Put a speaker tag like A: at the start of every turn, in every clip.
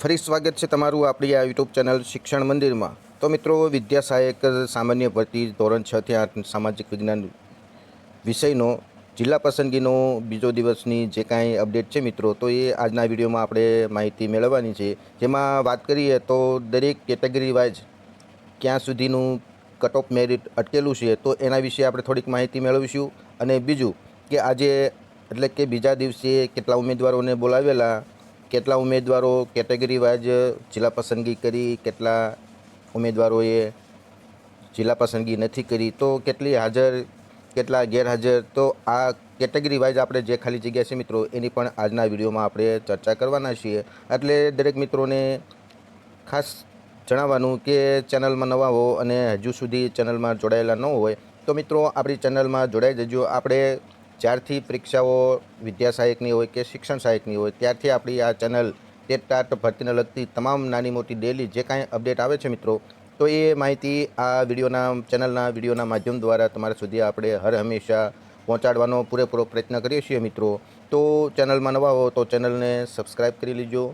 A: ફરી સ્વાગત છે તમારું આપણી આ યુટ્યુબ ચેનલ શિક્ષણ મંદિરમાં. તો મિત્રો, વિદ્યા સહાયક સામાન્ય ભરતી ધોરણ છ થી આઠ સામાજિક વિજ્ઞાન વિષયનો જિલ્લા પસંદગીનો બીજો દિવસની જે કાંઈ અપડેટ છે મિત્રો, તો એ આજના વિડીયોમાં આપણે માહિતી મેળવવાની છે. જેમાં વાત કરીએ તો દરેક કેટેગરી વાઇઝ ક્યાં સુધીનું કટ ઓફ મેરિટ અટકેલું છે, તો એના વિશે આપણે થોડીક માહિતી મેળવીશું. અને બીજું કે આજે, એટલે કે બીજા દિવસે કેટલા ઉમેદવારોને બોલાવેલા કેટલા ઉમેદવારો કેટેગરી વાઇઝ જિલ્લા પસંદગી કરી, કેટલા ઉમેદવારોએ જિલ્લા પસંદગી નથી કરી, તો કેટલી હાજર, કેટલા ગેરહાજર, તો આ કેટેગરી વાઇઝ આપણે જે ખાલી જગ્યા છે મિત્રો, એની પણ આજના વિડીયોમાં આપણે ચર્ચા કરવાના છીએ. એટલે દરેક મિત્રોને ખાસ જણાવવાનું કે ચેનલમાં નવા હો અને હજુ સુધી ચેનલમાં જોડાયેલા ન હોય, તો મિત્રો આપણી ચેનલમાં જોડાઈ જજો. આપણે જ્યારથી પરીક્ષાઓ વિદ્યા સહાયકની હોય કે શિક્ષણ સહાયકની હોય, ત્યારથી આપણી આ ચેનલ ટેટ ભરતીને લગતી તમામ નાની મોટી ડેલી જે કાંઈ અપડેટ આવે છે મિત્રો, તો એ માહિતી આ વિડીયોના, ચેનલના વિડીયોના માધ્યમ દ્વારા તમારા સુધી આપણે હર હંમેશા પહોંચાડવાનો પૂરેપૂરો પ્રયત્ન કરીએ છીએ મિત્રો. તો ચેનલમાં નવા હો તો ચેનલને સબસ્ક્રાઈબ કરી લીજો.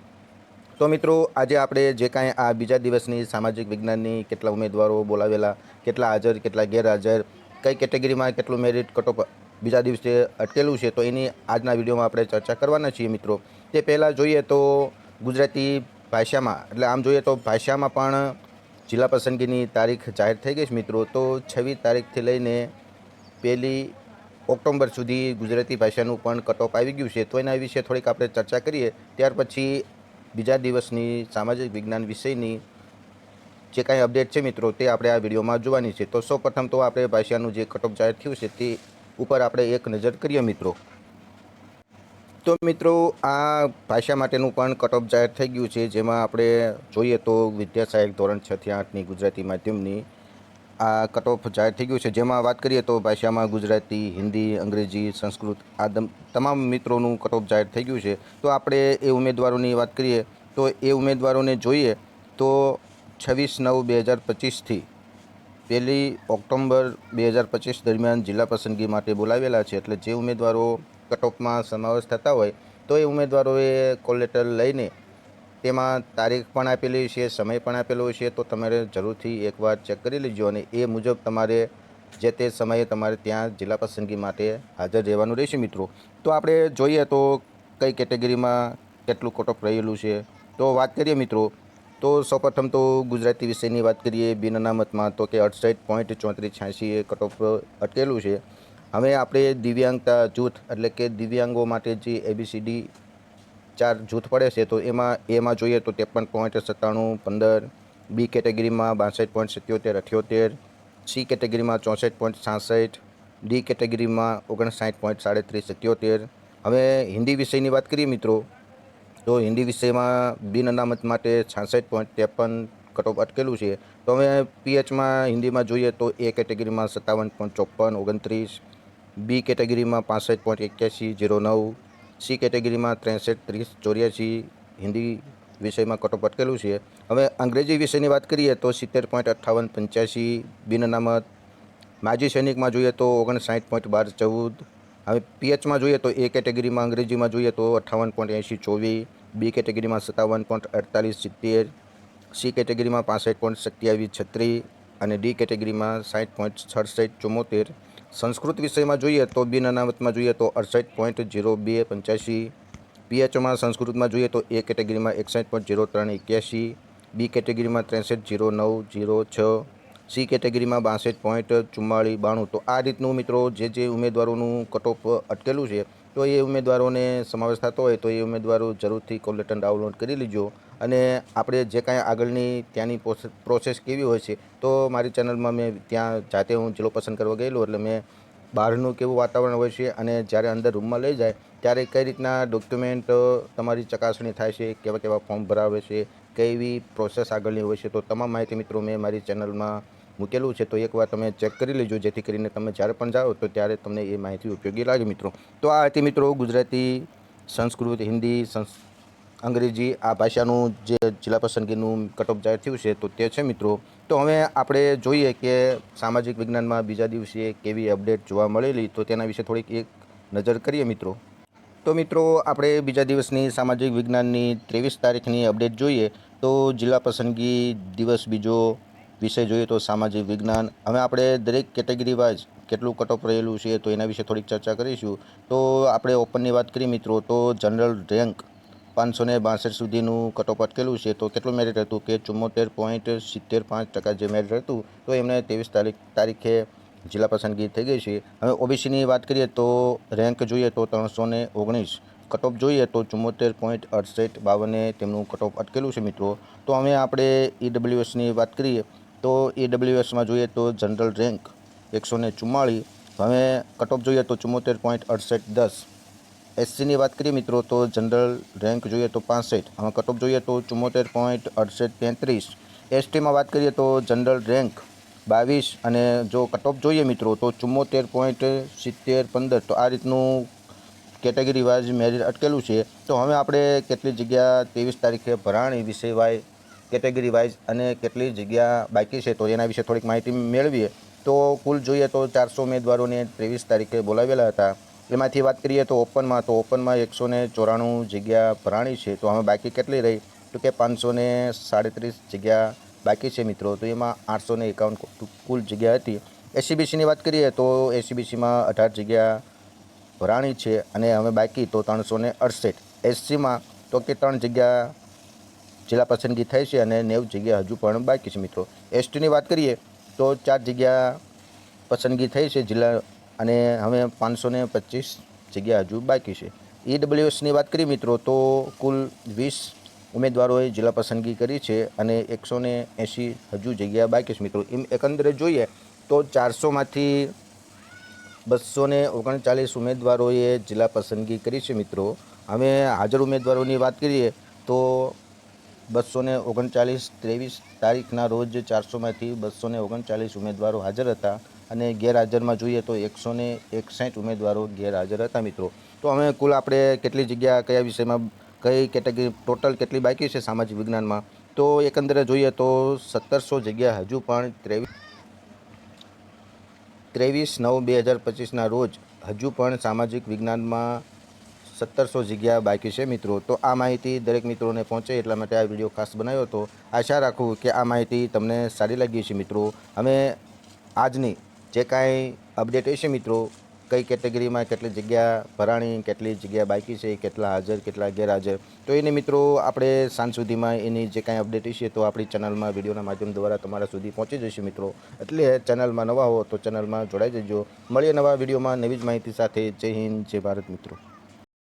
A: તો મિત્રો, આજે આપણે જે કાંઈ આ બીજા દિવસની સામાજિક વિજ્ઞાનની કેટલા ઉમેદવારો બોલાવેલા, કેટલા હાજર, કેટલા ગેરહાજર, કઈ કેટેગરીમાં કેટલું મેરિટ કટઓફ બીજા દિવસે અટકેલું છે તો એની આજના વિડીયોમાં આપણે ચર્ચા કરવાના છીએ મિત્રો. તે પહેલાં જોઈએ તો ગુજરાતી ભાષામાં, એટલે આમ જોઈએ તો ભાષામાં પણ જિલ્લા પસંદગીની તારીખ જાહેર થઈ ગઈ છે મિત્રો. તો છવ્વીસ તારીખથી લઈને પહેલી ઓક્ટોબર સુધી ગુજરાતી ભાષાનું પણ કટઓફ આવી ગયું છે. તો એના વિશે થોડીક આપણે ચર્ચા કરીએ. ત્યાર પછી બીજા દિવસની સામાજિક વિજ્ઞાન વિષયની જે કાંઈ અપડેટ છે મિત્રો તે આપણે આ વિડીયોમાં જોવાની છે. તો સૌપ્રથમ તો આપણે ભાષાનું જે કટઓફ જાહેર થયું છે તે ઉપર આપણે એક નજર કરીએ મિત્રો. તો મિત્રો, આ ભાષા માટેનું પણ કટઓફ જાહેર થઈ ગયું છે, જેમાં આપણે જોઈએ તો વિદ્યા સહાયક ધોરણ છ થી આઠની ગુજરાતી માધ્યમની આ કટઓફ જાહેર થઈ ગયું છે. જેમાં વાત કરીએ તો ભાષામાં ગુજરાતી, હિન્દી, અંગ્રેજી, સંસ્કૃત આ તમામ મિત્રોનું કટઓફ જાહેર થઈ ગયું છે. તો આપણે એ ઉમેદવારોની વાત કરીએ, તો એ ઉમેદવારોને જોઈએ તો છવ્વીસ નવ બે હજાર પચીસથી પહેલી ઓક્ટોબર બે હજાર પચીસ દરમિયાન જિલ્લા પસંદગી માટે બોલાવેલા છે એટલે જે ઉમેદવારો કટઓફમાં સમાવેશ થતા હોય તો એ ઉમેદવારોએ કોલ લેટર લઈને તેમાં તારીખ પણ આપેલી છે, સમય પણ આપેલો છે તો તમારે જરૂરથી એકવાર ચેક કરી લેજો અને એ મુજબ તમારે જે તે સમયે તમારે ત્યાં જિલ્લા પસંદગી માટે હાજર રહેવાનું રહેશે મિત્રો. તો આપણે જોઈએ તો કઈ કેટેગરીમાં કેટલું કટઓફ રહેલું છે. તો વાત કરીએ મિત્રો તો સૌપ્રથમ તો ગુજરાતી વિષયની વાત કરીએ, બિન અનામતમાં તો કે અડસઠ પોઈન્ટ ચોત્રીસ છ્યાસી એ કટઓફ અટકેલું છે. હવે આપણે દિવ્યાંગતા જૂથ એટલે કે દિવ્યાંગો માટે જે એબીસીડી ચાર જૂથ પડે છે, તો એમાં એમાં જોઈએ તો ત્રેપન પોઈન્ટ સત્તાણું, પંદર બી કેટેગરીમાં બાસઠ પોઈન્ટ સિત્યોતેર, અઠ્યોતેર સી કેટેગરીમાં ચોસઠ પોઈન્ટ છાસઠ ડી કેટેગરીમાં ઓગણસાઠ પોઈન્ટ સાડત્રીસ, સત્યોતેર. હવે હિન્દી વિષયની વાત કરીએ મિત્રો તો હિન્દી વિષયમાં બિન અનામત માટે છાસઠ પોઈન્ટ ત્રેપન કટઓફ અટકેલું છે, તો હવે પીએચમાં હિન્દીમાં જોઈએ તો એ કેટેગરીમાં સત્તાવન પોઈન્ટ ચોપન, ઓગણત્રીસ, બી કેટેગરીમાં પાસઠ પોઈન્ટ એક્યાસી જીરો નવ, સી કેટેગરીમાં ત્રેસઠ, ત્રીસ, ચોર્યાસી, હિન્દી વિષયમાં કટઓફ અટકેલું છે. હવે અંગ્રેજી વિષયની વાત કરીએ તો સિત્તેર પોઈન્ટ અઠ્ઠાવન, પંચ્યાસી, બિન અનામત. માજી સૈનિકમાં જોઈએ તો ઓગણસાઠ પોઈન્ટ બાર, ચૌદ હવે પીએચમાં જોઈએ તો એ કેટેગરીમાં અંગ્રેજીમાં જોઈએ તો અઠ્ઠાવન પોઈન્ટ એંશી ચોવીસ બી કેટેગરીમાં સત્તાવન પોઈન્ટ અડતાલીસ સિત્તેર સી કેટેગરીમાં પાસઠ પોઈન્ટ સત્યાવીસ છત્રીસ અને ડી કેટેગરીમાં સાઠ પોઈન્ટ સડસઠ ચુમ્મોતેર સંસ્કૃત વિષયમાં જોઈએ તો બિન અનામતમાં જોઈએ તો અડસઠ પોઈન્ટ જીરો બે પંચ્યાસી. પીએચમાં સંસ્કૃતમાં જોઈએ તો એ કેટેગરીમાં એકસઠ પોઈન્ટ જીરો ત્રણ એક્યાસી. બી કેટેગરીમાં ત્રેસઠ જીરો નવ જીરો છ. સી કેટેગરીમાં બાસઠ પોઈન્ટ ચુમ્માળીસ બાણું. તો આ રીતનું મિત્રો જે જે ઉમેદવારોનું કટઓફ અટકેલું છે, તો એ ઉમેદવારોને સમાવેશ થતો હોય તો એ ઉમેદવારો જરૂરથી કોલેટન ડાઉનલોડ કરી લીજો. અને આપણે જે કાંઈ આગળની ત્યાંની પ્રોસેસ કેવી હોય છે, તો મારી ચેનલમાં મેં ત્યાં જાતે હું જિલ્લો પસંદ કરવા ગયેલો, એટલે મેં બહારનું કેવું વાતાવરણ હોય છે અને જ્યારે અંદર રૂમમાં લઈ જાય ત્યારે કઈ રીતના ડોક્યુમેન્ટ તમારી ચકાસણી થાય છે? કેવા કેવા ફોર્મ ભરાવે છે? કેવી પ્રોસેસ આગળની હોય છે? તો તમામ માહિતી મિત્રો મેં મારી ચેનલમાં મૂકેલું છે. તો એકવાર તમે ચેક કરી લેજો. જેથી કરીને તમે જ્યારે પણ જાઓ તો ત્યારે તમને એ માહિતી ઉપયોગી લાગે મિત્રો. તો આ હતી મિત્રો ગુજરાતી સંસ્કૃત, હિન્દી, સંસ, અંગ્રેજી આ ભાષાનું જે જિલ્લા પસંદગીનું કટઓફ જાહેર થયું છે તો તે છે મિત્રો. તો હવે આપણે જોઈએ કે સામાજિક વિજ્ઞાનમાં બીજા દિવસે કેવી અપડેટ જોવા મળેલી? તો તેના વિશે થોડીક એક નજર કરીએ મિત્રો. તો મિત્રો, આપણે બીજા દિવસની સામાજિક વિજ્ઞાનની ત્રેવીસ તારીખની અપડેટ જોઈએ તો જિલ્લા પસંદગી દિવસ બીજો વિષય જોઈએ તો સામાજિક વિજ્ઞાન. હવે આપણે દરેક કેટેગરી વાઇઝ કેટલું કટઓફ રહેલું છે તો એના વિશે થોડીક ચર્ચા કરીશું. તો આપણે ઓપનની વાત કરીએ મિત્રો, તો જનરલ રેન્ક પાંચસો ને બાસઠ સુધીનું કટઓફ અટકેલું છે. તો કેટલું મેરિટ હતું કે ચુમ્મોતેર પોઈન્ટ સિત્તેર પાંચ ટકા જે મેરિટ હતું, તો એમણે ત્રેવીસ તારીખ, તારીખે જિલ્લા પસંદગી થઈ ગઈ છે. હવે ઓબીસીની વાત કરીએ તો રેન્ક જોઈએ તો ત્રણસો ને ઓગણીસ. કટઓફ જોઈએ તો ચુમ્મોતેર પોઈન્ટ અડસઠ બાવને તેમનું કટઓફ અટકેલું છે મિત્રો. તો હવે આપણે ઈડબ્લ્યુએસની વાત કરીએ તો ઈડબ્લ્યુએસમાં જોઈએ તો જનરલ રેન્ક એકસો ને ચુમ્માળીસ હવે કટઓફ જોઈએ તો ચુમ્મોતેર પોઈન્ટ અડસઠ દસ. એસસીની વાત કરીએ મિત્રો તો જનરલ રેન્ક જોઈએ તો પાસઠ. હવે કટઓફ જોઈએ તો ચુમ્મોતેર પોઈન્ટ અડસઠ તેત્રીસ. એસટીમાં વાત કરીએ તો જનરલ રેન્ક બાવીસ અને જો કટઓફ જોઈએ મિત્રો, તો ચુમ્મોતેર પોઈન્ટ સિત્તેર પંદર, તો આ રીતનું કેટેગરી વાઇઝ મેરિટ અટકેલું છે. તો હવે આપણે કેટલી જગ્યા ત્રેવીસ તારીખે ભરાણી વિષય વાય કેટેગરી વાઇઝ અને કેટલી જગ્યા બાકી છે, તો એના વિશે થોડીક માહિતી મેળવીએ. તો કુલ જોઈએ તો ચારસો ઉમેદવારોને ત્રેવીસ તારીખે બોલાવેલા હતા. એમાંથી વાત કરીએ તો ઓપનમાં તો ઓપનમાં એકસો ને ચોરાણું જગ્યા ભરાણી છે. તો હવે બાકી કેટલી રહી? તો કે પાંચસો ને સાડત્રીસ જગ્યા બાકી છે મિત્રો, તો એમાં આઠસો ને એકાવન કુલ જગ્યા હતી. એસીબીસીની વાત કરીએ તો એસીબીસીમાં અઢાર જગ્યા ભરાણી છે અને હવે બાકી તો ત્રણસો ને અડસઠ. એસસીમાં તો કે ત્રણ જગ્યા જિલ્લા પસંદગી થઈ છે અને નેવું જગ્યા હજુ પણ બાકી છે મિત્રો. એસટીની વાત કરીએ તો ચાર જગ્યા પસંદગી થઈ છે જિલ્લા અને હવે પાંચસો ને પચીસ જગ્યા હજુ બાકી છે. ઈડબ્લ્યુએસની વાત કરીએ મિત્રો, તો કુલ વીસ ઉમેદવારોએ જિલ્લા પસંદગી કરી છે અને એકસો ને એંશી હજુ જગ્યા બાકી છે. મિત્રો, એમ એકંદરે જોઈએ તો ચારસોમાંથી બસો ને ઓગણચાલીસ ઉમેદવારોએ જિલ્લા પસંદગી કરી છે. મિત્રો, હવે હાજર ઉમેદવારોની વાત કરીએ તો બસો ને ઓગણચાલીસ ત્રેવીસ તારીખના રોજ ચારસોમાંથી બસો ને ઓગણચાલીસ ઉમેદવારો હાજર હતા અને ગેરહાજરમાં જોઈએ તો એકસો ને એકસઠ ઉમેદવારો ગેરહાજર હતા. મિત્રો, તો અમે કુલ આપણે કેટલી જગ્યા, કયા વિષયમાં કઈ કેટેગરી, ટોટલ કેટલી બાકી છે સામાજિક વિજ્ઞાનમાં? તો એકંદરે જોઈએ તો સત્તરસો જગ્યા હજુ પણ ત્રેવીસ ત્રેવીસ નવ બે હજાર પચીસના રોજ હજુ પણ સામાજિક વિજ્ઞાનમાં સત્તરસો જગ્યા બાકી છે મિત્રો. તો આ માહિતી દરેક મિત્રોને પહોંચે એટલા માટે આ વીડિયો ખાસ બનાવ્યો હતો. આશા રાખું કે આ માહિતી તમને સારી લાગી છે મિત્રો. અમે આજની જે કાંઈ અપડેટ હશે મિત્રો કઈ કેટેગરીમાં, કેટલી જગ્યા ભરાણી, કેટલી જગ્યા બાકી છે, કેટલા હાજર, કેટલા ગેરહાજર. તો એને મિત્રો, આપણે સાંજ સુધીમાં એની જે કાંઈ અપડેટ હશે તો આપણી ચેનલમાં, વિડીયોના માધ્યમ દ્વારા તમારા સુધી પહોંચી જશે મિત્રો. એટલે ચેનલમાં નવા હો તો ચેનલમાં જોડાઈ જજો. મળીએ નવા વિડીયોમાં નવી જ માહિતી સાથે. જય હિન્દ, જય ભારત મિત્રો.